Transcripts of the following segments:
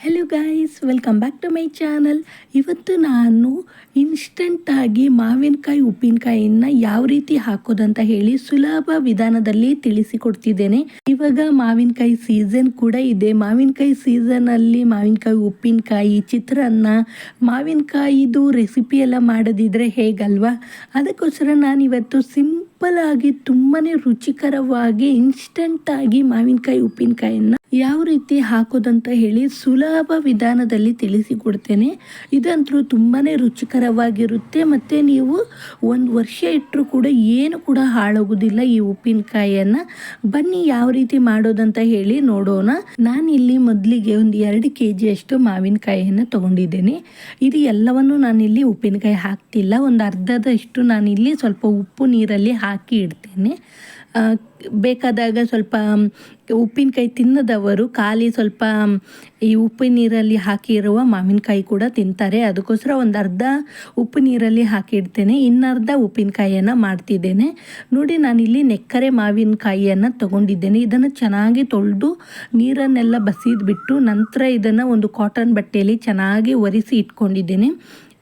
Hello guys welcome back to my channel ಇವತ್ತು ನಾನು ಇನ್ಸ್ಟಂಟಾಗಿ ಮಾವಿನಕಾಯಿ, ಉಪ್ಪಿನಕಾಯಿಯನ್ನು ಯಾವ ರೀತಿ ಹಾಕೋದಂತ ಹೇಳಿ ಸುಲಭ ವಿಧಾನದಲ್ಲಿ ತಿಳಿಸಿಕೊಡ್ತಿದ್ದೇನೆ. ಇವಾಗ ಮಾವಿನಕಾಯಿ ಸೀಸನ್ ಕೂಡ ಇದೆ. ಮಾವಿನಕಾಯಿ ಸೀಸನಲ್ಲಿ ಮಾವಿನಕಾಯಿ, ಉಪ್ಪಿನಕಾಯಿ, ಚಿತ್ರಾನ್ನ, ಮಾವಿನಕಾಯಿದು ರೆಸಿಪಿ ಎಲ್ಲ ಮಾಡೋದಿದ್ರೆ ಹೇಗಲ್ವಾ? ಅದಕ್ಕೋಸ್ಕರ ನಾನು ಇವತ್ತು ಸಿಂಪಲ್ ಆಗಿ ತುಂಬಾ ರುಚಿಕರವಾಗಿ ಇನ್ಸ್ಟಂಟಾಗಿ ಮಾವಿನಕಾಯಿ ಉಪ್ಪಿನಕಾಯಿನ ಯಾವ ರೀತಿ ಹಾಕೋದಂತ ಹೇಳಿ ಸುಲಭ ವಿಧಾನದಲ್ಲಿ ತಿಳಿಸಿಕೊಡ್ತೇನೆ. ಇದಂತೂ ತುಂಬಾ ರುಚಿಕರವಾಗಿರುತ್ತೆ. ಮತ್ತು ನೀವು ಒಂದು ವರ್ಷ ಇಟ್ಟರೂ ಕೂಡ ಏನು ಕೂಡ ಹಾಳಾಗೋದಿಲ್ಲ ಈ ಉಪ್ಪಿನಕಾಯಿಯನ್ನು ಬನ್ನಿ ಯಾವ ರೀತಿ ಮಾಡೋದಂತ ಹೇಳಿ ನೋಡೋಣ. ನಾನು ಇಲ್ಲಿ ಮೊದಲಿಗೆ ಒಂದು ಎರಡು ಕೆ ಜಿಯಷ್ಟು ಮಾವಿನಕಾಯಿಯನ್ನು ತೊಗೊಂಡಿದ್ದೇನೆ. ಇದು ಎಲ್ಲವನ್ನು ನಾನಿಲ್ಲಿ ಉಪ್ಪಿನಕಾಯಿ ಹಾಕ್ತಿಲ್ಲ. ಒಂದು ಅರ್ಧದಷ್ಟು ನಾನಿಲ್ಲಿ ಸ್ವಲ್ಪ ಉಪ್ಪು ನೀರಲ್ಲಿ ಹಾಕಿ ಇಡ್ತೇನೆ. ಬೇಕಾದಾಗ ಸ್ವಲ್ಪ ಉಪ್ಪಿನಕಾಯಿ ತಿನ್ನದವರು ಖಾಲಿ ಸ್ವಲ್ಪ ಈ ಉಪ್ಪು ನೀರಲ್ಲಿ ಹಾಕಿರುವ ಮಾವಿನಕಾಯಿ ಕೂಡ ತಿಂತಾರೆ. ಅದಕ್ಕೋಸ್ಕರ ಒಂದು ಅರ್ಧ ಉಪ್ಪು ನೀರಲ್ಲಿ ಹಾಕಿಡ್ತೇನೆ. ಇನ್ನರ್ಧ ಉಪ್ಪಿನಕಾಯಿಯನ್ನು ಮಾಡ್ತಿದ್ದೇನೆ. ನೋಡಿ, ನಾನಿಲ್ಲಿ ನೆಕ್ಕರೆ ಮಾವಿನಕಾಯಿಯನ್ನು ತಗೊಂಡಿದ್ದೇನೆ. ಇದನ್ನು ಚೆನ್ನಾಗಿ ತೊಳೆದು ನೀರನ್ನೆಲ್ಲ ಬಸಿದ್ಬಿಟ್ಟು ನಂತರ ಇದನ್ನು ಒಂದು ಕಾಟನ್ ಬಟ್ಟೆಯಲ್ಲಿ ಚೆನ್ನಾಗಿ ಒರೆಸಿ ಇಟ್ಕೊಂಡಿದ್ದೇನೆ.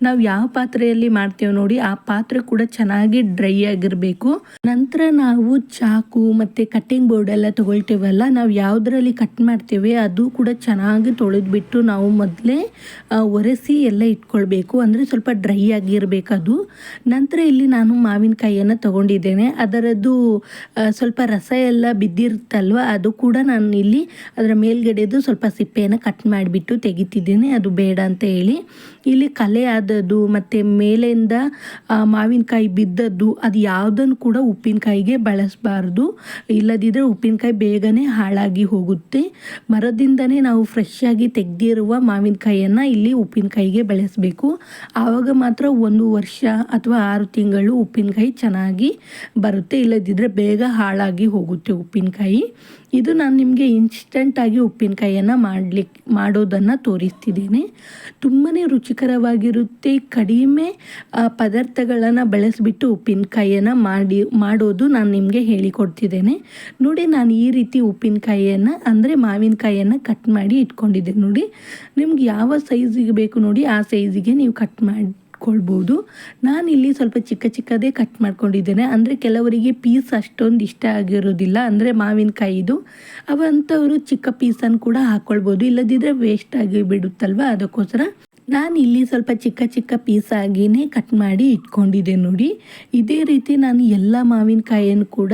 ನಾವು ಯಾವ ಪಾತ್ರೆಯಲ್ಲಿ ಮಾಡ್ತೇವೆ ನೋಡಿ ಆ ಪಾತ್ರೆ ಕೂಡ ಚೆನ್ನಾಗಿ ಡ್ರೈ ಆಗಿರಬೇಕು. ನಂತರ ನಾವು ಚಾಕು ಮತ್ತು ಕಟ್ಟಿಂಗ್ ಬೋರ್ಡ್ ಎಲ್ಲ ತಗೊಳ್ತೇವಲ್ಲ, ನಾವು ಯಾವುದರಲ್ಲಿ ಕಟ್ ಮಾಡ್ತೇವೆ ಅದು ಕೂಡ ಚೆನ್ನಾಗಿ ತೊಳೆದ್ಬಿಟ್ಟು ನಾವು ಮೊದಲೇ ಒರೆಸಿ ಎಲ್ಲ ಇಟ್ಕೊಳ್ಬೇಕು. ಅಂದರೆ ಸ್ವಲ್ಪ ಡ್ರೈ ಆಗಿರಬೇಕು ಅದು. ನಂತರ ಇಲ್ಲಿ ನಾನು ಮಾವಿನಕಾಯಿಯನ್ನು ತಗೊಂಡಿದ್ದೇನೆ. ಅದರದ್ದು ಸ್ವಲ್ಪ ರಸ ಎಲ್ಲ ಬಿದ್ದಿರುತ್ತಲ್ವ, ಅದು ಕೂಡ ನಾನು ಇಲ್ಲಿ ಅದರ ಮೇಲ್ಗಡೆದು ಸ್ವಲ್ಪ ಸಿಪ್ಪೆಯನ್ನು ಕಟ್ ಮಾಡಿಬಿಟ್ಟು ತೆಗಿತಿದ್ದೇನೆ. ಅದು ಬೇಡ ಅಂತ ಹೇಳಿ. ಇಲ್ಲಿ ಕಲೆ ಆದದ್ದು ಮತ್ತು ಮೇಲಿಂದ ಮಾವಿನಕಾಯಿ ಬಿದ್ದದ್ದು, ಅದು ಯಾವುದನ್ನು ಕೂಡ ಉಪ್ಪಿನಕಾಯಿಗೆ ಬಳಸಬಾರ್ದು. ಇಲ್ಲದಿದ್ದರೆ ಉಪ್ಪಿನಕಾಯಿ ಬೇಗನೆ ಹಾಳಾಗಿ ಹೋಗುತ್ತೆ. ಮರದಿಂದನೇ ನಾವು ಫ್ರೆಶ್ ಆಗಿ ತೆಗೆದಿರುವ ಮಾವಿನಕಾಯಿಯನ್ನು ಇಲ್ಲಿ ಉಪ್ಪಿನಕಾಯಿಗೆ ಬಳಸಬೇಕು. ಆವಾಗ ಮಾತ್ರ ಒಂದು ವರ್ಷ ಅಥವಾ ಆರು ತಿಂಗಳು ಉಪ್ಪಿನಕಾಯಿ ಚೆನ್ನಾಗಿ ಬರುತ್ತೆ. ಇಲ್ಲದಿದ್ದರೆ ಬೇಗ ಹಾಳಾಗಿ ಹೋಗುತ್ತೆ ಉಪ್ಪಿನಕಾಯಿ. ಇದು ನಾನು ನಿಮಗೆ ಇನ್ಸ್ಟೆಂಟಾಗಿ ಉಪ್ಪಿನಕಾಯಿಯನ್ನು ಮಾಡಲಿಕ್ಕೆ ಮಾಡೋದನ್ನು ತೋರಿಸ್ತಿದ್ದೀನಿ ತುಂಬಾ ರುಚಿಕರವಾಗಿರುತ್ತೆ. ಕಡಿಮೆ ಪದಾರ್ಥಗಳನ್ನು ಬಳಸಿಬಿಟ್ಟು ಉಪ್ಪಿನಕಾಯಿಯನ್ನು ಮಾಡಿ, ಮಾಡೋದು ನಾನು ನಿಮಗೆ ಹೇಳಿಕೊಡ್ತಿದ್ದೇನೆ. ನೋಡಿ, ನಾನು ಈ ರೀತಿ ಉಪ್ಪಿನಕಾಯಿಯನ್ನು ಅಂದರೆ ಮಾವಿನಕಾಯಿಯನ್ನು ಕಟ್ ಮಾಡಿ ಇಟ್ಕೊಂಡಿದ್ದೆ ನೋಡಿ. ನಿಮ್ಗೆ ಯಾವ ಸೈಜಿಗೆ ಬೇಕು ನೋಡಿ, ಆ ಸೈಜಿಗೆ ನೀವು ಕಟ್ ಮಾಡಿ. ಕೊಳ್ಬೋದು ನಾನಿಲ್ಲಿ ಸ್ವಲ್ಪ ಚಿಕ್ಕ ಚಿಕ್ಕದೇ ಕಟ್ ಮಾಡ್ಕೊಂಡಿದ್ದೇನೆ. ಅಂದರೆ ಕೆಲವರಿಗೆ ಪೀಸ್ ಅಷ್ಟೊಂದು ಇಷ್ಟ ಆಗಿರೋದಿಲ್ಲ. ಅಂದರೆ ಮಾವಿನಕಾಯಿದು. ಅವಂಥವರು ಚಿಕ್ಕ ಪೀಸನ್ನು ಕೂಡ ಹಾಕ್ಕೊಳ್ಬೋದು ಇಲ್ಲದಿದ್ದರೆ ವೇಸ್ಟ್ ಆಗಿ ಬಿಡುತ್ತಲ್ವ ಅದಕ್ಕೋಸ್ಕರ. ನಾನು ಇಲ್ಲಿ ಸ್ವಲ್ಪ ಚಿಕ್ಕ ಚಿಕ್ಕ ಪೀಸ್ ಆಗಿನೇ ಕಟ್ ಮಾಡಿ ಇಟ್ಕೊಂಡಿದ್ದೆ ನೋಡಿ. ಇದೇ ರೀತಿ ನಾನು ಎಲ್ಲ ಮಾವಿನಕಾಯಿಯನ್ನು ಕೂಡ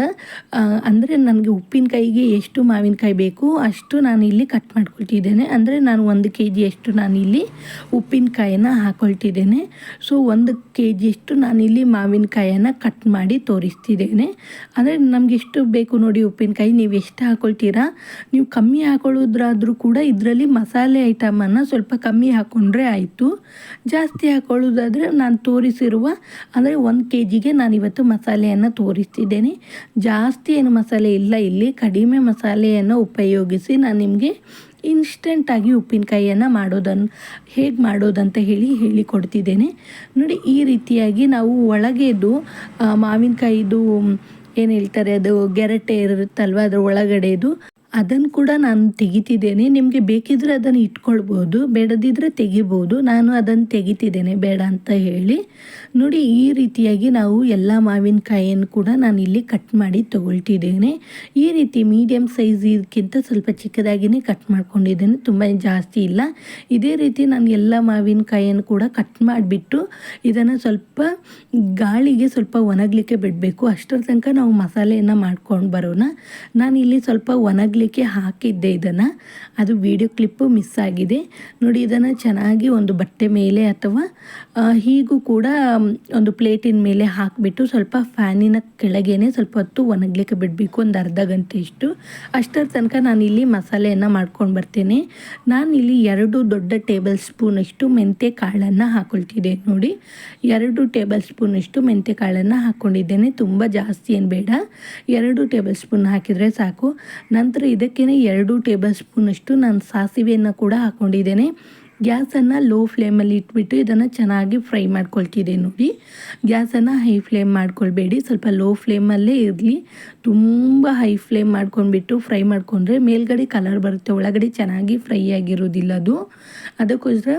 ಅಂದರೆ ನನಗೆ ಉಪ್ಪಿನಕಾಯಿಗೆ ಎಷ್ಟು ಮಾವಿನಕಾಯಿ ಬೇಕು ಅಷ್ಟು ನಾನು ಇಲ್ಲಿ ಕಟ್ ಮಾಡ್ಕೊಳ್ತಿದ್ದೇನೆ. ಅಂದರೆ ನಾನು ಒಂದು ಕೆ ಜಿಯಷ್ಟು ನಾನಿಲ್ಲಿ ಉಪ್ಪಿನಕಾಯಿನ ಹಾಕೊಳ್ತಿದ್ದೇನೆ. ಸೊ ಒಂದು ಕೆ ಜಿಯಷ್ಟು ಇಲ್ಲಿ ಮಾವಿನಕಾಯಿಯನ್ನು ಕಟ್ ಮಾಡಿ ತೋರಿಸ್ತಿದ್ದೇನೆ. ಅಂದರೆ ನಮ್ಗೆ ಎಷ್ಟು ಬೇಕು ನೋಡಿ ಉಪ್ಪಿನಕಾಯಿ, ನೀವು ಎಷ್ಟು ಹಾಕೊಳ್ತೀರಾ? ನೀವು ಕಮ್ಮಿ ಹಾಕೊಳ್ಳೋದ್ರಾದರೂ ಕೂಡ ಇದರಲ್ಲಿ ಮಸಾಲೆ ಐಟಮನ್ನು ಸ್ವಲ್ಪ ಕಮ್ಮಿ ಹಾಕ್ಕೊಂಡ್ರೆ ಆಯಿತು. ಆಯಿತು ಜಾಸ್ತಿ ಹಾಕೊಳ್ಳೋದಾದರೆ ನಾನು ತೋರಿಸಿರುವ, ಅಂದರೆ ಒಂದು ಕೆ ಜಿಗೆ ನಾನು ಇವತ್ತು ಮಸಾಲೆಯನ್ನು ತೋರಿಸ್ತಿದ್ದೇನೆ. ಜಾಸ್ತಿ ಏನು ಮಸಾಲೆ ಇಲ್ಲ ಇಲ್ಲಿ. ಕಡಿಮೆ ಮಸಾಲೆಯನ್ನು ಉಪಯೋಗಿಸಿ ನಾನು ನಿಮಗೆ ಇನ್ಸ್ಟೆಂಟಾಗಿ ಉಪ್ಪಿನಕಾಯಿಯನ್ನು ಮಾಡೋದನ್ನು ಹೇಗೆ ಮಾಡೋದಂತ ಹೇಳಿ ಹೇಳಿಕೊಡ್ತಿದ್ದೇನೆ. ನೋಡಿ, ಈ ರೀತಿಯಾಗಿ ನಾವು ಒಳಗೆದು ಮಾವಿನಕಾಯಿದು, ಏನು ಹೇಳ್ತಾರೆ ಅದು, ಗೆರಟೆ ಇರುತ್ತಲ್ವ, ಅದರ ಒಳಗಡೆದು ಅದನ್ನು ಕೂಡ ನಾನು ತೆಗಿತಿದ್ದೇನೆ. ನಿಮಗೆ ಬೇಕಿದ್ರೆ ಅದನ್ನು ಇಟ್ಕೊಳ್ಬೋದು ಬೇಡದಿದ್ದರೆ ತೆಗಿಬೋದು. ನಾನು ಅದನ್ನು ತೆಗಿತಿದ್ದೇನೆ, ಬೇಡ ಅಂತ ಹೇಳಿ. ನೋಡಿ, ಈ ರೀತಿಯಾಗಿ ನಾವು ಎಲ್ಲ ಮಾವಿನಕಾಯಿಯನ್ನು ಕೂಡ ನಾನು ಇಲ್ಲಿ ಕಟ್ ಮಾಡಿ ತೊಗೊಳ್ತಿದ್ದೇನೆ. ಈ ರೀತಿ ಮೀಡಿಯಮ್ ಸೈಜ್ ಇದಕ್ಕಿಂತ ಸ್ವಲ್ಪ ಚಿಕ್ಕದಾಗಿಯೇ ಕಟ್ ಮಾಡ್ಕೊಂಡಿದ್ದೇನೆ. ತುಂಬ ಜಾಸ್ತಿ ಇಲ್ಲ. ಇದೇ ರೀತಿ ನಾನು ಎಲ್ಲ ಮಾವಿನಕಾಯಿಯನ್ನು ಕೂಡ ಕಟ್ ಮಾಡಿಬಿಟ್ಟು ಇದನ್ನು ಸ್ವಲ್ಪ ಗಾಳಿಗೆ ಸ್ವಲ್ಪ ಒಣಗಲಿಕ್ಕೆ ಬಿಡಬೇಕು. ಅಷ್ಟರ ತನಕ ನಾವು ಮಸಾಲೆಯನ್ನು ಮಾಡ್ಕೊಂಡು ಬರೋಣ. ನಾನು ಇಲ್ಲಿ ಸ್ವಲ್ಪ ಒಣಗಲಿ ಹಾಕಿದ್ದೆ ಇದನ್ನು. ಅದು ವಿಡಿಯೋ ಕ್ಲಿಪ್ಪು ಮಿಸ್ ಆಗಿದೆ. ನೋಡಿ, ಇದನ್ನು ಚೆನ್ನಾಗಿ ಒಂದು ಬಟ್ಟೆ ಮೇಲೆ ಅಥವಾ ಹೀಗೂ ಕೂಡ ಒಂದು ಪ್ಲೇಟಿನ ಮೇಲೆ ಹಾಕಿಬಿಟ್ಟು ಸ್ವಲ್ಪ ಫ್ಯಾನಿನ ಕೆಳಗೇನೆ ಸ್ವಲ್ಪ ಹೊತ್ತು ಒಣಗ್ಲಿಕ್ಕೆ ಬಿಡಬೇಕು, ಒಂದು ಅರ್ಧ ಗಂಟೆ ಇಷ್ಟು. ಅಷ್ಟರ ತನಕ ನಾನು ಇಲ್ಲಿ ಮಸಾಲೆಯನ್ನು ಮಾಡ್ಕೊಂಡು ಬರ್ತೇನೆ. ನಾನು ಇಲ್ಲಿ ಎರಡು ದೊಡ್ಡ ಟೇಬಲ್ ಸ್ಪೂನಷ್ಟು ಮೆಂತ್ಯ ಕಾಳನ್ನು ಹಾಕೊಳ್ತಿದ್ದೆ ನೋಡಿ. ಎರಡು ಟೇಬಲ್ ಸ್ಪೂನಷ್ಟು ಮೆಂತ್ಯ ಕಾಳನ್ನು ಹಾಕ್ಕೊಂಡಿದ್ದೇನೆ ತುಂಬ ಜಾಸ್ತಿ ಏನು ಬೇಡ. ಎರಡು ಟೇಬಲ್ ಸ್ಪೂನ್ ಹಾಕಿದರೆ ಸಾಕು. ನಂತರ ಇದಕ್ಕೇ ಎರಡು ಟೇಬಲ್ ಸ್ಪೂನಷ್ಟು ನಾನು ಸಾಸಿವೆಯನ್ನು ಕೂಡ ಹಾಕ್ಕೊಂಡಿದ್ದೇನೆ ಗ್ಯಾಸನ್ನು ಲೋ ಫ್ಲೇಮಲ್ಲಿ ಇಟ್ಬಿಟ್ಟು ಇದನ್ನು ಚೆನ್ನಾಗಿ ಫ್ರೈ ಮಾಡ್ಕೊಳ್ತಿದ್ದೆ ನೋಡಿ. ಗ್ಯಾಸನ್ನು ಹೈ ಫ್ಲೇಮ್ ಮಾಡ್ಕೊಳ್ಬೇಡಿ. ಸ್ವಲ್ಪ ಲೋ ಫ್ಲೇಮಲ್ಲೇ ಇರಲಿ. ತುಂಬ ಹೈ ಫ್ಲೇಮ್ ಮಾಡ್ಕೊಂಡ್ಬಿಟ್ಟು ಫ್ರೈ ಮಾಡಿಕೊಂಡ್ರೆ ಮೇಲ್ಗಡೆ ಕಲರ್ ಬರುತ್ತೆ. ಒಳಗಡೆ ಚೆನ್ನಾಗಿ ಫ್ರೈ ಆಗಿರೋದಿಲ್ಲ ಅದು. ಅದಕ್ಕೋಸ್ಕರ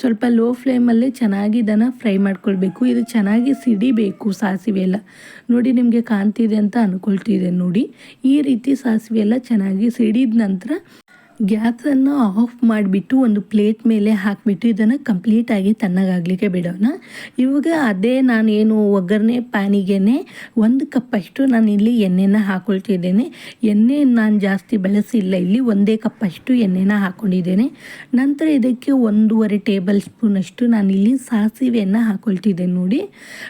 ಸ್ವಲ್ಪ ಲೋ ಫ್ಲೇಮಲ್ಲೇ ಚೆನ್ನಾಗಿ ಇದನ್ನು ಫ್ರೈ ಮಾಡ್ಕೊಳ್ಬೇಕು. ಇದು ಚೆನ್ನಾಗಿ ಸಿಡಿಬೇಕು ಸಾಸಿವೆ ಎಲ್ಲ. ನೋಡಿ ನಿಮಗೆ ಕಾಣ್ತಿದೆ ಅಂತ ಅಂದ್ಕೊಳ್ತಿದೆ ನೋಡಿ. ಈ ರೀತಿ ಸಾಸಿವೆ ಎಲ್ಲ ಚೆನ್ನಾಗಿ ಸಿಡಿದ ನಂತರ ಗ್ಯಾಸನ್ನು ಆಫ್ ಮಾಡಿಬಿಟ್ಟು ಒಂದು ಪ್ಲೇಟ್ ಮೇಲೆ ಹಾಕಿಬಿಟ್ಟು ಇದನ್ನು ಕಂಪ್ಲೀಟಾಗಿ ತಣ್ಣಗಾಗಲಿಕ್ಕೆ ಬಿಡೋಣ. ಇವಾಗ ಅದೇ ನಾನೇನು ಒಗ್ಗರಣೆ ಪ್ಯಾನಿಗೆ ಒಂದು ಕಪ್ಪಷ್ಟು ನಾನು ಇಲ್ಲಿ ಎಣ್ಣೆನ ಹಾಕ್ಕೊಳ್ತಿದ್ದೇನೆ ಎಣ್ಣೆ ನಾನು ಜಾಸ್ತಿ ಬಳಸಿಲ್ಲ, ಇಲ್ಲಿ ಒಂದೇ ಕಪ್ಪಷ್ಟು ಎಣ್ಣೆನ ಹಾಕ್ಕೊಂಡಿದ್ದೇನೆ ನಂತರ ಇದಕ್ಕೆ ಒಂದೂವರೆ ಟೇಬಲ್ ಸ್ಪೂನಷ್ಟು ನಾನು ಇಲ್ಲಿ ಸಾಸಿವೆಯನ್ನು ಹಾಕ್ಕೊಳ್ತಿದ್ದೇನೆ ನೋಡಿ.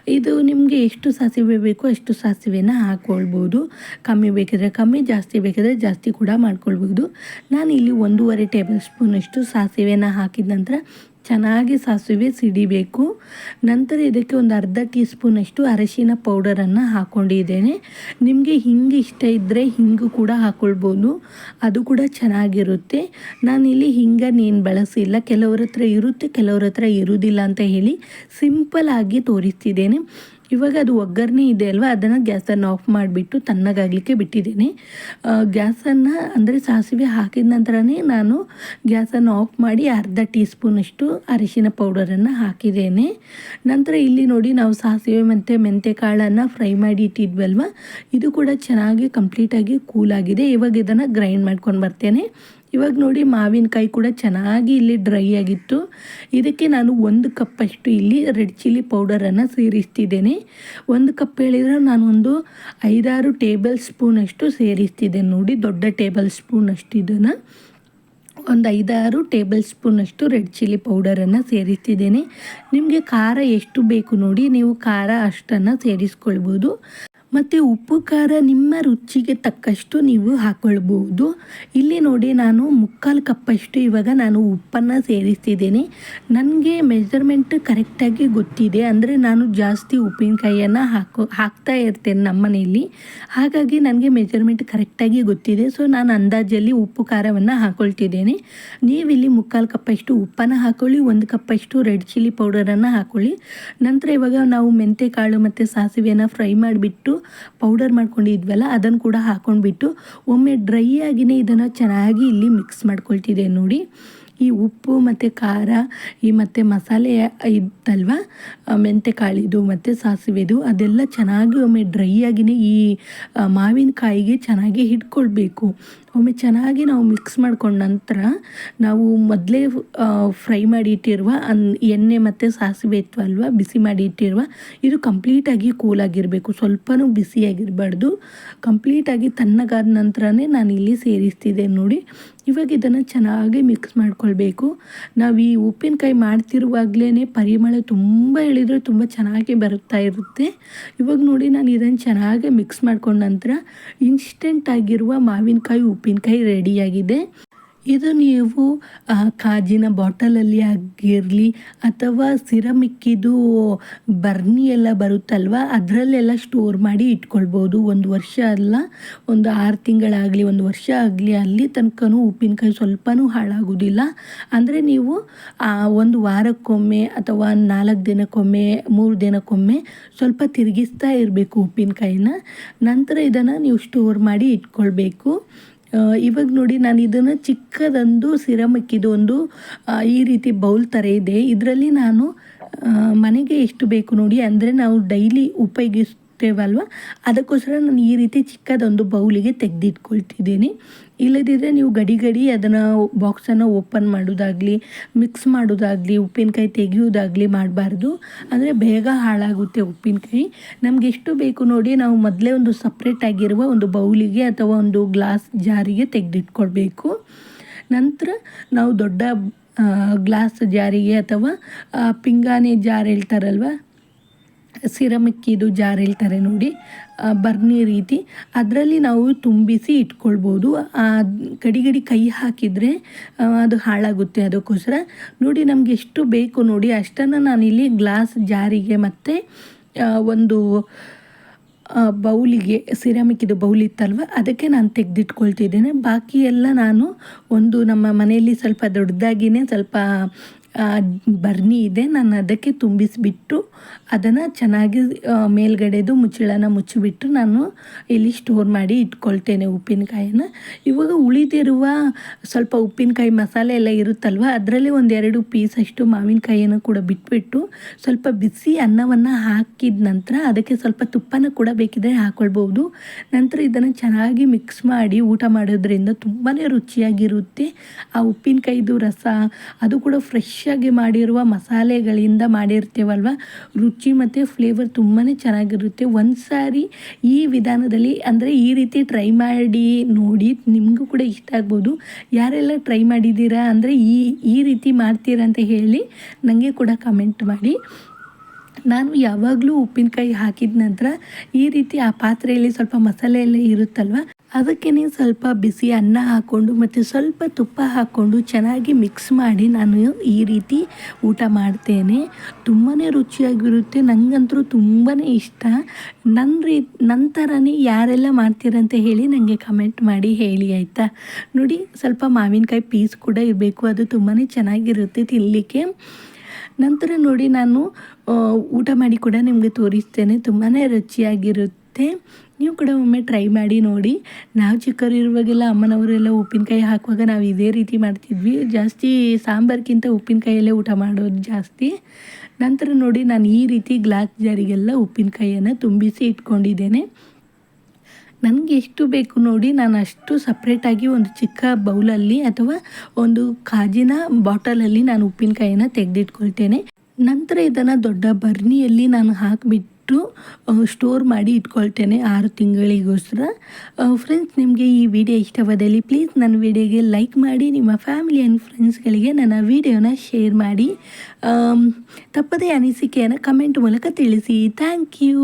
ಇದು ನಿಮಗೆ ಎಷ್ಟು ಸಾಸಿವೆ ಬೇಕೋ ಅಷ್ಟು ಸಾಸಿವೆಯನ್ನು ಹಾಕ್ಕೊಳ್ಬೋದು ಕಮ್ಮಿ ಬೇಕಿದ್ರೆ ಕಮ್ಮಿ, ಜಾಸ್ತಿ ಬೇಕಿದ್ರೆ ಜಾಸ್ತಿ ಕೂಡ ಮಾಡ್ಕೊಳ್ಬೋದು. ನಾನು ಇಲ್ಲಿ ಒಂದೂವರೆ ಟೇಬಲ್ ಸ್ಪೂನಷ್ಟು ಸಾಸಿವೆನ ಹಾಕಿದ ನಂತರ ಚೆನ್ನಾಗಿ ಸಾಸಿವೆ ಸಿಡಿಬೇಕು. ನಂತರ ಇದಕ್ಕೆ ಒಂದು ಅರ್ಧ ಟೀ ಸ್ಪೂನಷ್ಟು ಅರಶಿನ ಪೌಡರನ್ನು ಹಾಕ್ಕೊಂಡಿದ್ದೇನೆ ನಿಮಗೆ ಹಿಂಗೆ ಇಷ್ಟ ಇದ್ದರೆ ಹಿಂಗು ಕೂಡ ಹಾಕ್ಕೊಳ್ಬೋದು ಅದು ಕೂಡ ಚೆನ್ನಾಗಿರುತ್ತೆ. ನಾನಿಲ್ಲಿ ಹಿಂಗನ್ನೇನು ಬಳಸಿಲ್ಲ. ಕೆಲವ್ರ ಹತ್ರ ಇರುತ್ತೆ, ಕೆಲವ್ರ ಹತ್ರ ಇರುವುದಿಲ್ಲ ಅಂತ ಹೇಳಿ ಸಿಂಪಲ್ ಆಗಿ ತೋರಿಸ್ತಿದ್ದೇನೆ. ಇವಾಗ ಅದು ಒಗ್ಗರಣೆ ಇದೆ ಅಲ್ವಾ? ಅದನ್ನು ಗ್ಯಾಸನ್ನು ಆಫ್ ಮಾಡಿಬಿಟ್ಟು ತಣ್ಣಗಾಗಲಿಕ್ಕೆ ಬಿಟ್ಟಿದ್ದೀನಿ. ಗ್ಯಾಸನ್ನು ಅಂದರೆ ಸಾಸಿವೆ ಹಾಕಿದ ನಂತರನೇ ನಾನು ಗ್ಯಾಸನ್ನು ಆಫ್ ಮಾಡಿ ಅರ್ಧ ಟೀ ಸ್ಪೂನಷ್ಟು ಅರಿಶಿನ ಪೌಡರನ್ನು ಹಾಕಿದ್ದೇನೆ. ನಂತರ ಇಲ್ಲಿ ನೋಡಿ ನಾವು ಸಾಸಿವೆ ಮತ್ತು ಮೆಂತೆ ಕಾಳನ್ನು ಫ್ರೈ ಮಾಡಿ ಇಟ್ಟಿದ್ವಲ್ವ? ಇದು ಕೂಡ ಚೆನ್ನಾಗಿ ಕಂಪ್ಲೀಟಾಗಿ ಕೂಲಾಗಿದೆ ಇವಾಗ ಇದನ್ನು ಗ್ರೈಂಡ್ ಮಾಡ್ಕೊಂಡು ಬರ್ತೇನೆ. ಇವಾಗ ನೋಡಿ ಮಾವಿನಕಾಯಿ ಕೂಡ ಚೆನ್ನಾಗಿ ಇಲ್ಲಿ ಡ್ರೈ ಆಗಿತ್ತು. ಇದಕ್ಕೆ ನಾನು ಒಂದು ಕಪ್ಪಷ್ಟು ಇಲ್ಲಿ ರೆಡ್ ಚಿಲ್ಲಿ ಪೌಡರನ್ನು ಸೇರಿಸ್ತಿದ್ದೇನೆ. ಒಂದು ಕಪ್ ಹೇಳಿದರೆ ನಾನು ಒಂದು ಐದಾರು ಟೇಬಲ್ ಸ್ಪೂನಷ್ಟು ಸೇರಿಸ್ತಿದ್ದೇನೆ. ನೋಡಿ ದೊಡ್ಡ ಟೇಬಲ್ ಸ್ಪೂನಷ್ಟು ಇದನ್ನು. ಒಂದು ಐದಾರು ಟೇಬಲ್ ಸ್ಪೂನಷ್ಟು ರೆಡ್ ಚಿಲ್ಲಿ ಪೌಡರನ್ನು ಸೇರಿಸ್ತಿದ್ದೇನೆ. ನಿಮಗೆ ಖಾರ ಎಷ್ಟು ಬೇಕು ನೋಡಿ ನೀವು ಖಾರ ಅಷ್ಟನ್ನು ಸೇರಿಸ್ಕೊಳ್ಬೋದು. ಮತ್ತು ಉಪ್ಪು, ಖಾರ ನಿಮ್ಮ ರುಚಿಗೆ ತಕ್ಕಷ್ಟು ನೀವು ಹಾಕ್ಕೊಳ್ಬೋದು ಇಲ್ಲಿ ನೋಡಿ ನಾನು ಮುಕ್ಕಾಲು ಕಪ್ಪಷ್ಟು ಇವಾಗ ನಾನು ಉಪ್ಪನ್ನು ಸೇರಿಸ್ತಿದ್ದೇನೆ. ನನಗೆ ಮೆಜರ್ಮೆಂಟ್ ಕರೆಕ್ಟಾಗಿ ಗೊತ್ತಿದೆ. ಅಂದರೆ ನಾನು ಜಾಸ್ತಿ ಉಪ್ಪಿನಕಾಯಿಯನ್ನು ಹಾಕೋ, ಹಾಕ್ತಾ ಇರ್ತೇನೆ ನಮ್ಮ ಮನೆಯಲ್ಲಿ ಹಾಗಾಗಿ ನನಗೆ ಮೆಜರ್ಮೆಂಟ್ ಕರೆಕ್ಟಾಗಿ ಗೊತ್ತಿದೆ. ಸೊ ನಾನು ಅಂದಾಜಲ್ಲಿ ಉಪ್ಪು, ಖಾರವನ್ನು ಹಾಕ್ಕೊಳ್ತಿದ್ದೇನೆ ನೀವಿಲ್ಲಿ ಮುಕ್ಕಾಲು ಕಪ್ಪಷ್ಟು ಉಪ್ಪನ್ನು ಹಾಕ್ಕೊಳ್ಳಿ ಒಂದು ಕಪ್ಪಷ್ಟು ರೆಡ್ ಚಿಲ್ಲಿ ಪೌಡರನ್ನು ಹಾಕ್ಕೊಳ್ಳಿ ನಂತರ ಇವಾಗ ನಾವು ಮೆಂತೆ ಕಾಳು ಮತ್ತು ಸಾಸಿವೆಯನ್ನು ಫ್ರೈ ಮಾಡಿಬಿಟ್ಟು ಪೌಡರ್ ಮಾಡ್ಕೊಂಡಿದ್ವಲ್ಲ, ಅದನ್ನು ಕೂಡ ಹಾಕ್ಕೊಂಡ್ಬಿಟ್ಟು ಒಮ್ಮೆ ಡ್ರೈ ಆಗಿನೇ ಇದನ್ನು ಚೆನ್ನಾಗಿ ಇಲ್ಲಿ ಮಿಕ್ಸ್ ಮಾಡ್ಕೊಳ್ತಿದೆ ನೋಡಿ. ಈ ಉಪ್ಪು ಮತ್ತು ಖಾರ, ಈ ಮತ್ತು ಮಸಾಲೆ ಇತ್ತಲ್ವ ಮೆಂತೆ ಕಾಳಿದು ಮತ್ತು ಸಾಸಿವೆದು, ಅದೆಲ್ಲ ಚೆನ್ನಾಗಿ ಒಮ್ಮೆ ಡ್ರೈ ಆಗಿನೇ ಈ ಮಾವಿನಕಾಯಿಗೆ ಚೆನ್ನಾಗಿ ಹಿಡ್ಕೊಳ್ಬೇಕು. ಒಮ್ಮೆ ಚೆನ್ನಾಗಿ ನಾವು ಮಿಕ್ಸ್ ಮಾಡ್ಕೊಂಡ ನಂತರ ನಾವು ಮೊದಲೇ ಫ್ರೈ ಮಾಡಿ ಇಟ್ಟಿರುವ ಅನ್, ಎಣ್ಣೆ ಮತ್ತು ಸಾಸಿವೆ ಇತ್ತು ಬಿಸಿ ಮಾಡಿ ಇಟ್ಟಿರುವ, ಇದು ಕಂಪ್ಲೀಟಾಗಿ ಕೂಲಾಗಿರಬೇಕು ಸ್ವಲ್ಪನೂ ಬಿಸಿಯಾಗಿರಬಾರ್ದು ಕಂಪ್ಲೀಟಾಗಿ ತಣ್ಣಗಾದ ನಂತರನೇ ನಾನು ಇಲ್ಲಿ ಸೇರಿಸ್ತಿದ್ದೆ ನೋಡಿ. ಇವಾಗ ಇದನ್ನು ಚೆನ್ನಾಗಿ ಮಿಕ್ಸ್ ಮಾಡ್ಕೊಳ್ಬೇಕು. ನಾವು ಈ ಉಪ್ಪಿನಕಾಯಿ ಮಾಡ್ತಿರುವಾಗಲೇ ಪರಿಮಳ ತುಂಬ ಹೇಳಿದರೆ ತುಂಬ ಚೆನ್ನಾಗಿ ಬರುತ್ತಾ ಇರುತ್ತೆ. ಇವಾಗ ನೋಡಿ ನಾನು ಇದನ್ನು ಚೆನ್ನಾಗಿ ಮಿಕ್ಸ್ ಮಾಡ್ಕೊಂಡ ನಂತರ ಇನ್ಸ್ಟೆಂಟ್ ಆಗಿರುವ ಮಾವಿನಕಾಯಿ ಉಪ್ಪಿನಕಾಯಿ ರೆಡಿಯಾಗಿದೆ. ಇದು ನೀವು ಕಾಜಿನ ಬಾಟಲಲ್ಲಿ ಆಗಿರಲಿ ಅಥವಾ ಸಿರಮಿಕ್ಕಿದು ಬರ್ನಿ ಎಲ್ಲ ಬರುತ್ತಲ್ವ, ಅದರಲ್ಲೆಲ್ಲ ಸ್ಟೋರ್ ಮಾಡಿ ಇಟ್ಕೊಳ್ಬೋದು. ಒಂದು ವರ್ಷ ಅಲ್ಲ, ಒಂದು ಆರು ತಿಂಗಳಾಗಲಿ, ಒಂದು ವರ್ಷ ಆಗಲಿ, ಅಲ್ಲಿ ತನಕನೂ ಉಪ್ಪಿನಕಾಯಿ ಸ್ವಲ್ಪನೂ ಹಾಳಾಗೋದಿಲ್ಲ. ಅಂದರೆ ನೀವು ಒಂದು ವಾರಕ್ಕೊಮ್ಮೆ ಅಥವಾ ನಾಲ್ಕು ದಿನಕ್ಕೊಮ್ಮೆ, ಮೂರು ದಿನಕ್ಕೊಮ್ಮೆ ಸ್ವಲ್ಪ ತಿರುಗಿಸ್ತಾ ಇರಬೇಕು ಉಪ್ಪಿನಕಾಯಿನ. ನಂತರ ಇದನ್ನು ನೀವು ಸ್ಟೋರ್ ಮಾಡಿ ಇಟ್ಕೊಳ್ಬೇಕು. ಇವಾಗ ನೋಡಿ ನಾನು ಇದನ್ನು ಚಿಕ್ಕದೊಂದು ಸಿರಮಕ್ಕಿದು ಒಂದು ಈ ರೀತಿ ಬೌಲ್ ಥರ ಇದೆ. ಇದರಲ್ಲಿ ನಾನು ಮನೆಗೆ ಎಷ್ಟು ಬೇಕು ನೋಡಿ, ಅಂದರೆ ನಾವು ಡೈಲಿ ಉಪಯೋಗಿಸ್ ಇರ್ತೇವಲ್ವ ಅದಕ್ಕೋಸ್ಕರ ನಾನು ಈ ರೀತಿ ಚಿಕ್ಕದೊಂದು ಬೌಲಿಗೆ ತೆಗೆದಿಟ್ಕೊಳ್ತಿದ್ದೀನಿ. ಇಲ್ಲದಿದ್ದರೆ ನೀವು ಗಡಿ ಗಡಿ ಅದನ್ನು ಬಾಕ್ಸನ್ನು ಓಪನ್ ಮಾಡೋದಾಗಲಿ ಮಿಕ್ಸ್ ಮಾಡೋದಾಗಲಿ, ಉಪ್ಪಿನಕಾಯಿ ತೆಗೆಯೋದಾಗಲಿ ಮಾಡಬಾರ್ದು. ಅಂದರೆ ಬೇಗ ಹಾಳಾಗುತ್ತೆ ಉಪ್ಪಿನಕಾಯಿ. ನಮ್ಗೆ ಎಷ್ಟು ಬೇಕು ನೋಡಿ ನಾವು ಮೊದಲೇ ಒಂದು ಸಪ್ರೇಟ್ ಆಗಿರುವ ಒಂದು ಬೌಲಿಗೆ ಅಥವಾ ಒಂದು ಗ್ಲಾಸ್ ಜಾರಿಗೆ ತೆಗೆದಿಟ್ಕೊಳ್ಬೇಕು. ನಂತರ ನಾವು ದೊಡ್ಡ ಗ್ಲಾಸ್ ಜಾರಿಗೆ ಅಥವಾ ಪಿಂಗಾಣಿ ಜಾರ್ ಹೇಳ್ತಾರಲ್ವ? ಸಿರಮಿಕ್ಕಿದು ಜಾರ್ ಹೇಳ್ತಾರೆ ನೋಡಿ ಬರ್ನಿ ರೀತಿ. ಅದರಲ್ಲಿ ನಾವು ತುಂಬಿಸಿ ಇಟ್ಕೊಳ್ಬೋದು. ಗಡಿ ಕೈ ಹಾಕಿದರೆ ಅದು ಹಾಳಾಗುತ್ತೆ ಅದಕ್ಕೋಸ್ಕರ. ನೋಡಿ, ನಮಗೆ ಎಷ್ಟು ಬೇಕು ನೋಡಿ, ಅಷ್ಟನ್ನು ನಾನಿಲ್ಲಿ ಗ್ಲಾಸ್ ಜಾರಿಗೆ ಮತ್ತು ಒಂದು ಬೌಲಿಗೆ ಸಿರಾಮಿಕ್ ಇದು ಬೌಲ್ ಇತ್ತಲ್ವ, ಅದಕ್ಕೆ ನಾನು ತೆಗೆದಿಟ್ಕೊಳ್ತಿದ್ದೇನೆ. ಬಾಕಿ ಎಲ್ಲ ನಾನು ಒಂದು ನಮ್ಮ ಮನೆಯಲ್ಲಿ ಸ್ವಲ್ಪ ದೊಡ್ಡದಾಗಿಯೇ ಸ್ವಲ್ಪ ಬರ್ನಿ ಇದೆ. ನಾನು ಅದಕ್ಕೆ ತುಂಬಿಸಿಬಿಟ್ಟು ಅದನ್ನು ಚೆನ್ನಾಗಿ ಮೇಲ್ಗಡೆದು ಮುಚ್ಚಳನ ಮುಚ್ಚಿಬಿಟ್ಟು ನಾನು ಇಲ್ಲಿ ಸ್ಟೋರ್ ಮಾಡಿ ಇಟ್ಕೊಳ್ತೇನೆ ಉಪ್ಪಿನಕಾಯಿನ ಇವಾಗ ಉಳಿದಿರುವ ಸ್ವಲ್ಪ ಉಪ್ಪಿನಕಾಯಿ ಮಸಾಲೆ ಎಲ್ಲ ಇರುತ್ತಲ್ವ, ಅದರಲ್ಲಿ ಒಂದೆರಡು ಪೀಸ್ ಅಷ್ಟು ಮಾವಿನಕಾಯಿಯನ್ನು ಕೂಡ ಬಿಟ್ಬಿಟ್ಟು ಸ್ವಲ್ಪ ಬಿಸಿ ಅನ್ನವನ್ನು ಹಾಕಿದ ನಂತರ ಅದಕ್ಕೆ ಸ್ವಲ್ಪ ತುಪ್ಪನ ಕೂಡ ಬೇಕಿದ್ರೆ ಹಾಕ್ಕೊಳ್ಬೋದು ನಂತರ ಇದನ್ನು ಚೆನ್ನಾಗಿ ಮಿಕ್ಸ್ ಮಾಡಿ ಊಟ ಮಾಡೋದ್ರಿಂದ ತುಂಬಾ ರುಚಿಯಾಗಿರುತ್ತೆ. ಆ ಉಪ್ಪಿನಕಾಯಿದು ರಸ ಅದು ಕೂಡ ಫ್ರೆಶ್ ಆಗಿ ಮಾಡಿರುವ ಮಸಾಲೆಗಳಿಂದ ಮಾಡಿರ್ತೇವಲ್ವ? ರುಚಿ ಮತ್ತು ಫ್ಲೇವರ್ ತುಂಬಾ ಚೆನ್ನಾಗಿರುತ್ತೆ. ಒಂದು ಸಾರಿ ಈ ವಿಧಾನದಲ್ಲಿ ಅಂದರೆ ಈ ರೀತಿ ಟ್ರೈ ಮಾಡಿ ನೋಡಿ ನಿಮಗೂ ಕೂಡ ಇಷ್ಟ ಆಗ್ಬೋದು. ಯಾರೆಲ್ಲ ಟ್ರೈ ಮಾಡಿದ್ದೀರಾ ಅಂದರೆ ಈ ಈ ರೀತಿ ಮಾಡ್ತೀರಾ ಅಂತ ಹೇಳಿ ನನಗೆ ಕೂಡ ಕಮೆಂಟ್ ಮಾಡಿ. ನಾನು ಯಾವಾಗಲೂ ಉಪ್ಪಿನಕಾಯಿ ಹಾಕಿದ ನಂತರ ಈ ರೀತಿ ಆ ಪಾತ್ರೆಯಲ್ಲಿ ಸ್ವಲ್ಪ ಮಸಾಲೆ ಎಲ್ಲ ಇರುತ್ತಲ್ವ ಅದಕ್ಕೆ ಸ್ವಲ್ಪ ಬಿಸಿ ಅನ್ನ ಹಾಕ್ಕೊಂಡು ಮತ್ತು ಸ್ವಲ್ಪ ತುಪ್ಪ ಹಾಕ್ಕೊಂಡು ಚೆನ್ನಾಗಿ ಮಿಕ್ಸ್ ಮಾಡಿ ನಾನು ಈ ರೀತಿ ಊಟ ಮಾಡ್ತೇನೆ. ತುಂಬಾ ರುಚಿಯಾಗಿರುತ್ತೆ. ನನಗಂತೂ ತುಂಬಾ ಇಷ್ಟ. ನನ್ನ ರೀ ನಂತರನೇ ಯಾರೆಲ್ಲ ಮಾಡ್ತೀರಂತ ಹೇಳಿ ನನಗೆ ಕಮೆಂಟ್ ಮಾಡಿ ಹೇಳಿ, ಆಯಿತಾ? ನೋಡಿ, ಸ್ವಲ್ಪ ಮಾವಿನಕಾಯಿ ಪೀಸ್ ಕೂಡ ಇರಬೇಕು. ಅದು ತುಂಬಾ ಚೆನ್ನಾಗಿರುತ್ತೆ ತಿನ್ನಲಿಕ್ಕೆ ನಂತರ ನೋಡಿ ನಾನು ಊಟ ಮಾಡಿ ಕೂಡ ನಿಮಗೆ ತೋರಿಸ್ತೇನೆ. ತುಂಬಾ ರುಚಿಯಾಗಿರುತ್ತೆ. ನೀವು ಕೂಡ ಒಮ್ಮೆ ಟ್ರೈ ಮಾಡಿ ನೋಡಿ. ನಾವು ಚಿಕ್ಕವರಿರುವಾಗೆಲ್ಲ ಅಮ್ಮನವರೆಲ್ಲ ಉಪ್ಪಿನಕಾಯಿ ಹಾಕುವಾಗ ನಾವು ಇದೇ ರೀತಿ ಮಾಡ್ತಿದ್ವಿ. ಜಾಸ್ತಿ ಸಾಂಬಾರ್ಗಿಂತ ಉಪ್ಪಿನಕಾಯಲ್ಲೇ ಊಟ ಮಾಡೋದು ಜಾಸ್ತಿ. ನಂತರ ನೋಡಿ ನಾನು ಈ ರೀತಿ ಗ್ಲಾಸ್ ಜಾರಿಗೆಲ್ಲ ಉಪ್ಪಿನಕಾಯಿಯನ್ನು ತುಂಬಿಸಿ ಇಟ್ಕೊಂಡಿದ್ದೇನೆ. ನನಗೆ ಎಷ್ಟು ಬೇಕು ನೋಡಿ ನಾನು ಅಷ್ಟು ಸಪ್ರೇಟಾಗಿ ಒಂದು ಚಿಕ್ಕ ಬೌಲಲ್ಲಿ ಅಥವಾ ಒಂದು ಕಾಜಿನ ಬಾಟಲಲ್ಲಿ ನಾನು ಉಪ್ಪಿನಕಾಯಿಯನ್ನು ತೆಗೆದಿಟ್ಕೊಳ್ತೇನೆ. ನಂತರ ಇದನ್ನು ದೊಡ್ಡ ಬರ್ನಿಯಲ್ಲಿ ನಾನು ಹಾಕಿಬಿಟ್ಟು ಸ್ಟೋರ್ ಮಾಡಿ ಇಟ್ಕೊಳ್ತೇನೆ ಆರು ತಿಂಗಳಿಗೋಸ್ಕರ. ಫ್ರೆಂಡ್ಸ್ ನಿಮಗೆ ಈ ವಿಡಿಯೋ ಇಷ್ಟವಾದಲ್ಲಿ ಪ್ಲೀಸ್ ನನ್ನ ವಿಡಿಯೋಗೆ ಲೈಕ್ ಮಾಡಿ, ನಿಮ್ಮ ಫ್ಯಾಮಿಲಿ ಆ್ಯಂಡ್ ಫ್ರೆಂಡ್ಸ್ಗಳಿಗೆ ನನ್ನ ವಿಡಿಯೋನ ಶೇರ್ ಮಾಡಿ. ತಪ್ಪದೇ ಅನಿಸಿಕೆಯನ್ನು ಕಮೆಂಟ್ ಮೂಲಕ ತಿಳಿಸಿ. Thank you